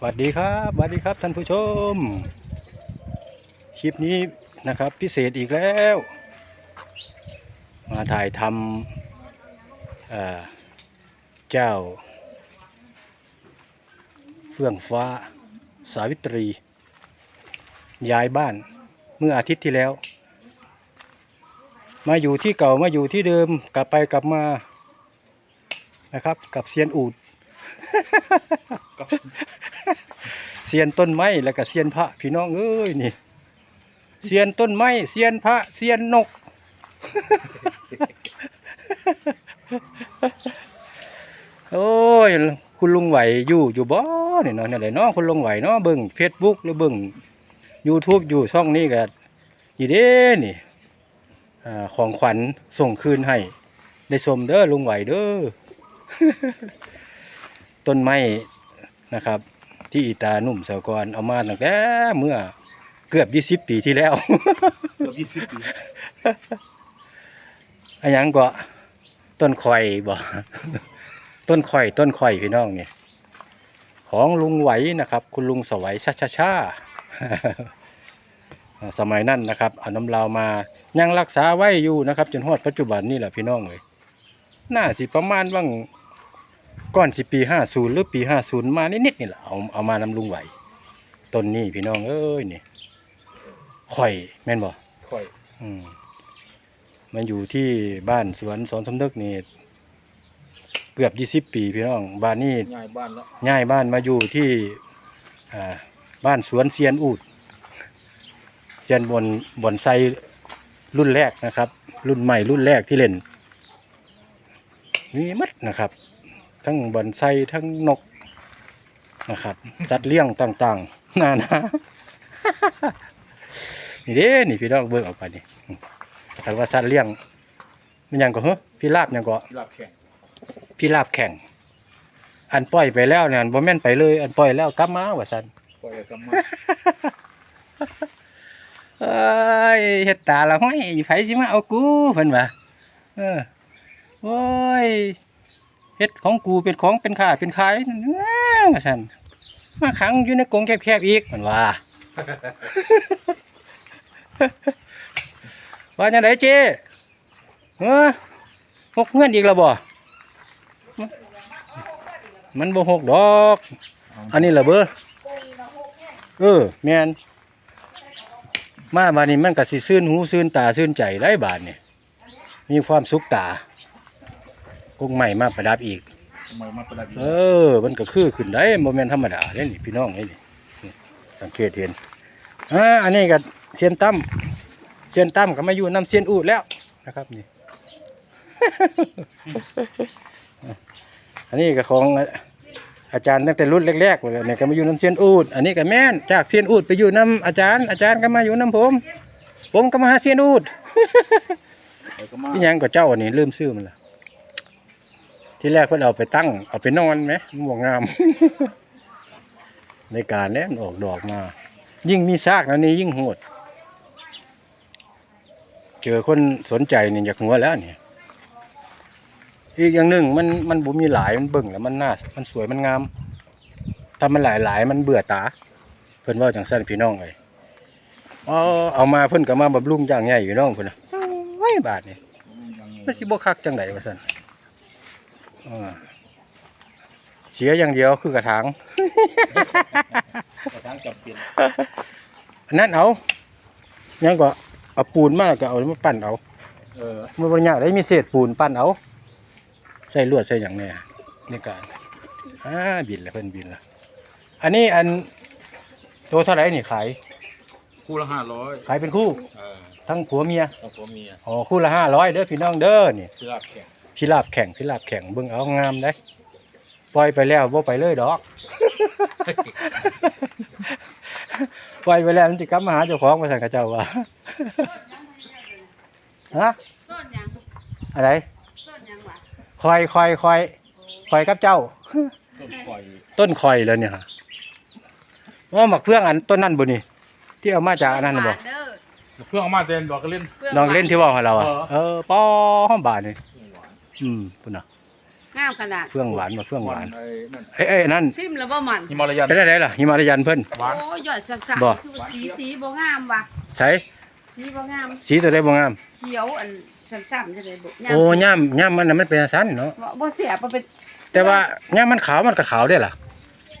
สวัสดีครับสวัสดีครับท่านผู้ชม คลิปนี้นะครับพิเศษอีกแล้ว มาถ่ายทำเเจ้า เฟื่องฟ้าสาวิตรี ย้ายบ้านเมื่ออาทิตย์ที่แล้ว มาอยู่ที่เก่ามาอยู่ที่เดิมกลับไปกลับมานะครับ กับเซียนอูด เซียนต้นไม้แล้วก็เซียนพระพี่น้องเอ้ยนี่เซียนต้นไม้เซียนพระเซียนนก โอ้ยคุณลุงไหวอยู่อยู่บ่เนี่ยเนาะนี่นแหละเนาะคุณลุงไหวเนาะเบิ่ง Facebook หรือเบิ่ง YouTube อยู่ช่องนี้ก็อีเด้นี่อของขวัญส่งคืนให้ ได้ชมเด้อลุงไหวเด้อต้นไม้นะครับ ที่อีตาหนุ่มสาวกรเอามาตั้งแต่เมื่อเกือบยี่สิบปีที่แล้ว เกือบยี่สิบปีอันยังก็ต้นข่อยบ่ต้นข่อย ต้นข่อยพี่น้องนี่ของลุงไหวนะครับ คุณลุงสวัยชาชาชาสมัยนั้นนะครับ เอาน้ำลาวมายังรักษาไว้อยู่นะครับ จนฮอดปัจจุบันนี่แหละพี่น้องเลยน่าสิประมาณว่าง ก่อนสิปีห้าศูนย์หรือปีห้าศูนย์มานิดๆนี่แหละเอาเอามานำลุงไหวต้นนี้พี่น้องเอ้ยนี่ข่อยแม่นบ่ค่อย อืมมันอยู่ที่บ้านสวนสอนสำนึกนี่เกือบยี่สิบปีพี่น้องบ้านนี้ย้ายบ้านแล้วย้ายบ้านมาอยู่ที่อ่าบ้านสวนเซียนอูดเซียนบนบอนไซรุ่นแรกนะครับ รุ่นใหม่รุ่นแรกที่เล่น มีหมัดนะครับ ทั้งบอนไซทั้งนกนะครับสัตว์เลี้ยงต่างๆนานานี่เด้นี่พี่น้องเบิ่งออกไปนี่คันว่าสัตว์เลี้ยงมันหยังก็เฮ้พี่ลาบหยังก็ลาบแข่งพี่ลาบแข่ง อันปล่อยไปแล้วเนี่ยบ่แม่นไปเลย อันปล่อยแล้วกลับมาว่าซั่นค่อยกำมาเอ้ยเฮ็ดตาละห้อยไผสิมาเอากูเพิ่นว่าเออโอ้ย เฮ็ดของกูเป็นของเป็นค่าเป็นขายนั่นสันมาขังอยู่ในกรงแคบๆอีกเพิ่นว่าว่าจังไดเจ้เออหกเงินอีกแล้วบ่มันบ่หกดอก อันนี้ละเบอเออแมนมาบานนี้มันก็สิซื่นหูซื่นตาซื่นใจได้บาดนี่มีความสุขตา กุ้งใหม่มาประดับอีกทำไมมาประดับเออ มันก็คือขึ้นได้โมเมนธรรมดาเลยนี่พี่น้องนี่นี่นี่สังเกตเห็นอ่าอันนี้ก็เซียนตั้มเซียนตั้มก็มาอยู่น้ำเซียนอูดแล้วนะครับนี่ อันนี้ก็ของอาจารย์ตั้งแต่รุ่นแรกๆเลยเนี่ยก็มาอยู่น้ำเซียนอูดอันนี้ก็แม่นจากเซียนอูดไปอยู่น้ำอาจารย์ อาจารย์ก็มาอยู่น้ำผม ผมก็มาหาเซียนอูดเดี๋ยวก็มาพี่ยังกับเจ้าอันนี้ลืมซื้อมันละ ที่แรกเพิ่นเอาไปตั้ง เอาไปนอนไหมมันบ่งาม ในการแล้วมันออกดอกมา ยิ่งมีซากนะนี่ยิ่งโหด เจอคนสนใจนี่อยากหัวแล้วนี่อีกอย่างหนึ่งมันมันบ่มีหลายมันเบิ่งแล้วมันน่ามันสวยมันงามถ้ามันหลายหลายมันเบื่อตา เพิ่อนว่าจังซั่นพี่น้องเอ้ยเอาเอามาเพิ่อนก็มาบำรุงอย่างใหญ่พี่น้องเพิ่นนะโอ้ยบาทนี่ไมันสิบ่คักจังไดว่าซั่น เสียอย่างเดียวคือกระถาง กระทั่งจำเป็นอันนั้นเอายังก็เอาปูนมาแล้วก็เอามาปั้นเอาเออมันบ่ยากได้มีเศษปูนปั้นเอา ใส่ลวดใส่หยังแหน่ในการอ่าบินแล้วเพิ่นบินแล้วอันนี้อันตัวเท่าไหร่นี่ขาย คู่ละห้าร้อยขายเป็นคู่ เออทั้งผัวเมียต้องผัวเมียอ๋อคู่ละ500เด้อพี่น้องเด้อนี่คือลาบแข่ง พิราบแข่งพิราบแข่งเบิ่งเอางามได้ปล่อยไปแล้วบ่ไปเลยดอก ปล่อยไปแล้วมันสิกลับมาหาเจ้าของมาสั่งกับเจ้าว่าฮะต้นหยังอะไรต้นหยังวะคอยคอยคอยคอยกับเจ้า ต้นข่อยต้นคอยแล้วเนี่ยฮะว่าหมักเพื่องอันต้นนั่นบ่นี่ที่เอามาจากอันนั้นน่ะบ่หวาเด้อเพื่อนเอามาเต้นดอกก็เล่นพื่น้องเล่นที่ว่าของเราอะเออเออป้อห้องบาทนี่หวาน อืมพุ่นน่ะงามขนาดเฟื่องหวานมาเฟื่องหวานไอ้นั่นเอ้ยเอ้ยนั่นซิมแล้วบ่มันฮิมาลายันเป็นได้ล่ะหิมาลายันเพิ่น หวาน โอ้ยยอดสักบ่ๆคือว่าสีสีบ่งามว่ะใช้สีบ่งาม สีตัวใดบ่งาม เขียวอันซ้ำๆจังได๋บ่โอ้ย่ามย่ามมันน่ะมันเป็นสันเนาะบ่บ่เสียบ่เป็นแต่ว่าย่ามมันขาวมันก็ขาวได้ล่ะ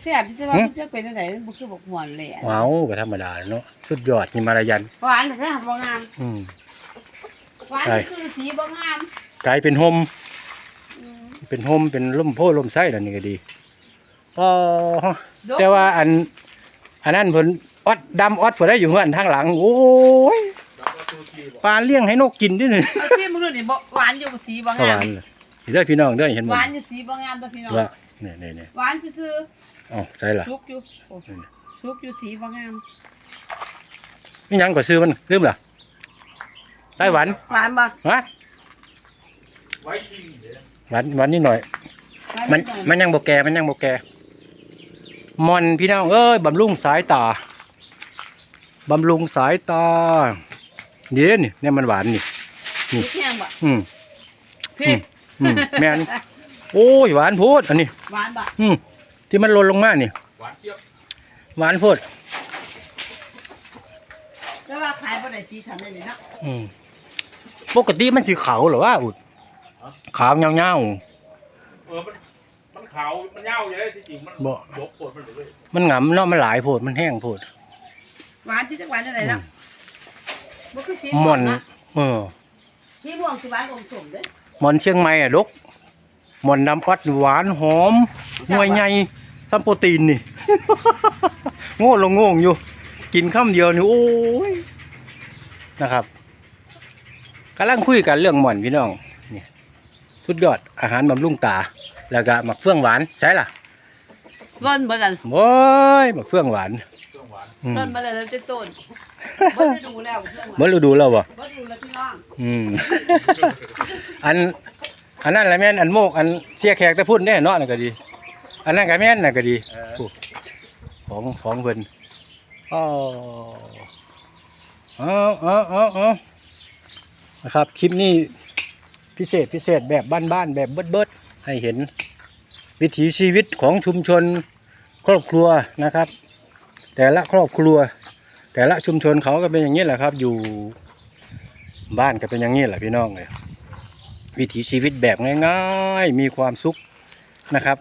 เสียบที่ว่าหึ มันจะเป็นจังไดมันบ่คือบ่หวนแหละว้าวก็ธรรมดาเนาะสุดยอดหิมาลายัน หวานแต่ถ้าบ่งามอืม หวานใช่ คือสีบ่งามกลายเป็นโฮมอืม เป็นโฮมเป็นล่มโพล่มไส้แล้วนี่ก็ดีอ๋อดกแต่ว่าอัน อันนั้นเพิ่นออดดำออดเพิ่นได้อยู่เฮือนทางหลัง โอ้ยแล้วก็ตูทีบอกปลาเลี้ยงให้นกกินด้วยนี่เอาซิมึงดูนี่บ่หวานอยู่สีบ่ก็หงามวานเลยเด้อพี่น้องเด้อเห็นหบ่วานอยู่สีบ่งามตัวพี่น้องว่าเนี่ยเนี่ยเนี่ยหวานซื่อเอ้าใส่ล่ะๆชุกอยู่โอ้ชุกอยู่สีบ่งามนี่หยังก็ซื้อมันลืมล่ะไต้หวันหวานบ่ฮะไว้จริงเดี๋ยว หวานหวานนิดหน่อยหวามันดหอยมันยังบ่แก่มันยังบ่แก่มอนพี่น้องเอ้ยบำรุงสายตาบำรุงสายตาเดี๋ยวนี่เนี่ยมันหวานนี่พริกแห้งบ่อืมพริกอืมแม่นโอ้ยหวานโพดอันนี้หวานบ่อืมที่มันหล่นลงมานี่หวานเจี๊ยบหวานโพดแต่ว่าขายบ่ได้สีทันได้นี่เนาะอืมปกติมันสีขาวเหรอวะอุด ขาวเงาเออมันมันขาวมันเน่าอยู่เลยที่จริงมันบ่ยกปวดมันเลยๆมันหงำเนาะมันหลายโพดมันแห้งโพดหวานที่จังหวัดจังไดเนาะบ่คือสีม่อนนะเออสีม่วงสิหวานอมสมเด้อหมอนเชียงใหม่อะดกหมอนดำปัดหวานหอมหน่วยใหญ่ซัมโปรตีนนี่ โง่ลงโง่งอยู่ กินข้ามเดียวนี่โอ้ยนะครับกำลังคุยกันเรื่องหมอนพี่น้องนี่ สุดยอดอาหารบำรุงตา แล้วก็หมักเฟื่องหวานใช่ล่ะร่อนบ่กันโว้ยหมักเฟื่องหวานเครื่องหวานอืมร่อนมาแล้วแล้วจะต้นบ่ได้ดูแล้วเรื่องหวานเมื่อฤดูแล้วบ่บ่ดูแล้วพี่น้องอืม อัน อันนั้นแหละแม่นอันโมกอันเสียแขกแต่พุ่นแน่เนาะนั่นก็ดี อันนั้นก็แม่นน่ะก็ดีเออโอ้ของของเพิ่นอ๋อเอาเอาเอาเอานะครับคลิปนี้ พิเศษพิเศษแบบบ้านๆแบบเบิดๆให้เห็น วิถีชีวิตของชุมชนครอบครัวนะครับ แต่ละครอบครัว แต่ละชุมชนเขาก็เป็นอย่างนี้แหละครับ อยู่บ้านก็เป็นอย่างนี้แหละพี่น้องเลยวิถีชีวิตแบบง่ายๆ มีความสุขนะครับ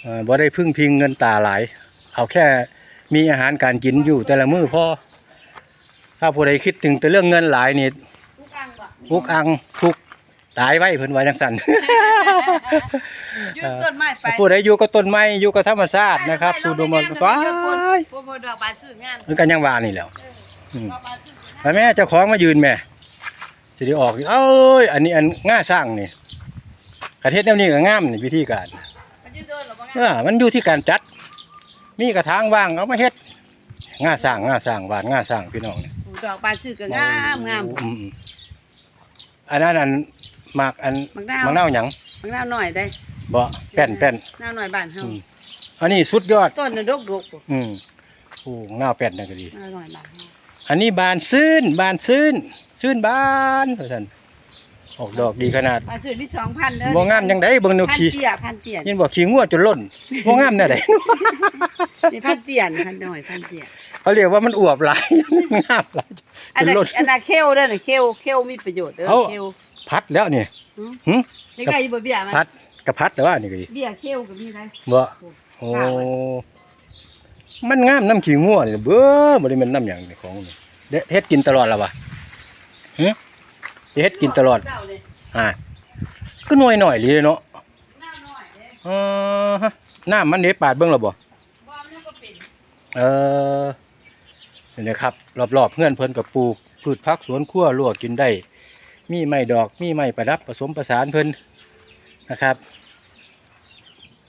เอ่อบ่ได้พึ่งพิงเงินตาหลายเอาแค่มีอาหารการกินอยู่แต่ละมื้อพอถ้าผู้ใดคิดถึงแต่เรื่องเงินหลายนี่ทุกอังบ่อุกอังทุกข์ ตายไว้เพิ่นว่าจังซั่นยืนต้นไม้ไปผู้ใดอยู่กับต้นไม้อยู่กับธรรมชาตินะครับสู่ดมมันฟ้าโปรโมทดอกบานซื้องานมันก็ยังว่านี่แหล้วเอออืมดอกบานซื้องานไปแม่เจ้าของมายืนแม่จะได้ออกเอ้ยอันนี้อันง่าสร้างนี่กระเทศแนวนี้ก็งามนี่วิธีการมันยืนต้นหรอบ่งานเออมันอยู่ที่การจัด มีกระถางว่างเอามาเฮ็ดง่าสร้างง่าสร้างหวานง่าสร้างพี่น้องนี่ดอกบานซื้อก็งามงามอืมๆอันนั้นอัน หมากอันมักนาวมะนาวหยังมักนาวหน่อยได้บ่แป้นแป้นนาวหน่อยบ้านเฮาอืมอันนี้สุดยอด ต้นน่ะดกดกอืมโอ้หน้าวแป้นนั่นก็ดี นาวหน่อยบ้านเฮาอันนี้บานซื่นบานซื่นซื่นบานว่าซั่นออกดอกดีขนาดบานซื้อมี2,000เด้อบ่งามจังไดเบิ่งแนวพันขี้เตี้ยพันเตี้ยยินบอกขี้งัวจนล้นบ่งามแน่ใด นี่พันเตี้ยพันหน่อยพันเตี้ยเขาเรียกว่ามันอวบหลาย งามหลาย อันจนนั้นล้นอันนั้นเคลเด้อน่ะเคลเคลมีประโยชน์เด้อเอาเคล พัดแล้วนี่หืมหึนี่ก็อยู่บ่เบี้ยมันพัดกระพัดแต่ว่านี่ก็ดีเบี้ยเคลก็มีได้บ่โอ้มันงามน้ำขี้งัวนี่เบ้อบ่ได้แม่นน้ำหยังนี่ของนี่เด้เฮ็ดกินตลอดล่ะวะหึสิเฮ็ดกินตลอดเจ้าเลยอ่าก็หน่วยหน่อยๆเลยเนาะหน้าน้อยเด้เออฮะน้ำมันเด้ปาดเบิ่งแล้วบ่บ่มันก็เป็นเออนี่นะครับ รอบๆเพื่อนเพิ่นกับปลูกพืชพักสวนครัวลวกกินได้ มีไม้ดอก มีไม้ประดับผสมประสานเพิ่นนะครับ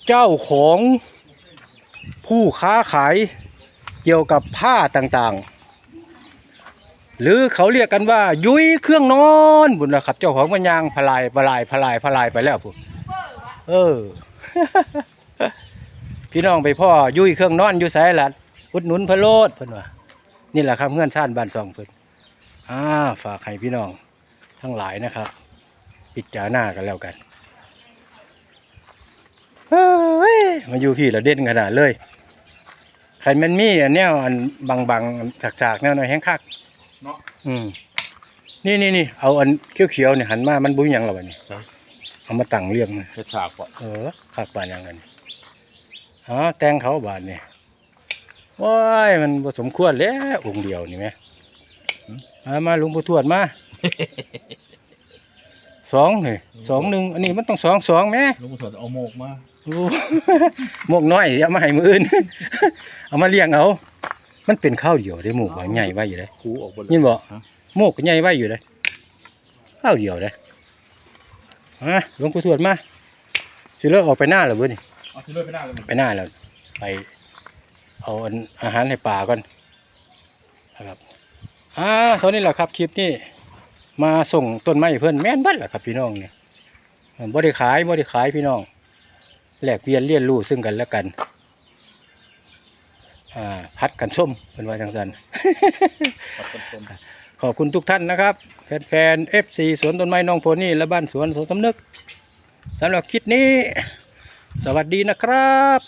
เจ้าของผู้ค้าขายเกี่ยวกับผ้าต่างๆ หรือเขาเรียกกันว่า ยุ้ยเครื่องนอนบุญนะครับ เจ้าของมันยางพลายพลายพลายพลายไปแล้วผู้เอวะเออพี่น้องไปพ่อยุ่ยเครื่องนอนอยู่ไสล่ะอุดหนุนพะโลดเพิ่นว่านี่แหละครับเงื่อนชานบ้านซองเพิ่นอ่าฝากให้พี่น้อง ทั้งหลายนะครับ ปิดจาหน้ากันแล้วกันเฮ้ยมาอยู่พี่เราเด่นขนาดเลยใครมันมีอันแนวอันบางๆสากๆแนวหน่อยแห้งคักเนาะอืมนี่นี่นี่เอาอันเขียวๆเนี่ยหันมามันบุ้ยยังหรอวะนี่เอามาตั้งเรียงนะเฮ็ดฉากก่อนเออคักบานยังกันอ๋อแต่งเขาบานนี่ว้ายมันผสมควรแล้วองค์เดียวนี่ไหมมามาหลุงปู่ทวดมา สองนี่สองหนึ่งอันนี้มันต้องสองสองแหม่ลุงผู้ชมเอาโมกมาโอ้หมกน้อยเอามาให้มืออื่น เอามาเลี้ยงเอา มันเป็นข้าวเดียวได้หมูกว่าใหญ่ไว้อยู่เลยคูออกบนยินบ่ฮะหมกก็ใหญ่ไว้อยู่เลยข้าวเดียวเลยมาหลวงปู่ทวดมาสิเลิกออกไปหน้าแล้วเว้ยนี่เอาที่เลื่อนไปหน้าเลยไปหน้าแล้วไปเอาอันอาหารให้ป่าก่อนนะครับอ่าเท่านี้แหละครับคลิปนี้ มาส่งต้นไม้เพื่อนแม่นบัดแหละครับพี่น้องเนี่ยบ่ได้ขายบ่ได้ขายพี่น้องแหลกเปลี่ยนเรียนรู้ซึ่งกันและกันอ่าพัดกันส้มเป็นว่าจังสันปัดต้นต้นขอบคุณทุกท่านนะครับ แฟนๆ FC สวนต้นไม้น้องโพนี่และบ้านสวนสวนสำนึกสำหรับคลิปนี้ สวัสดีนะครับ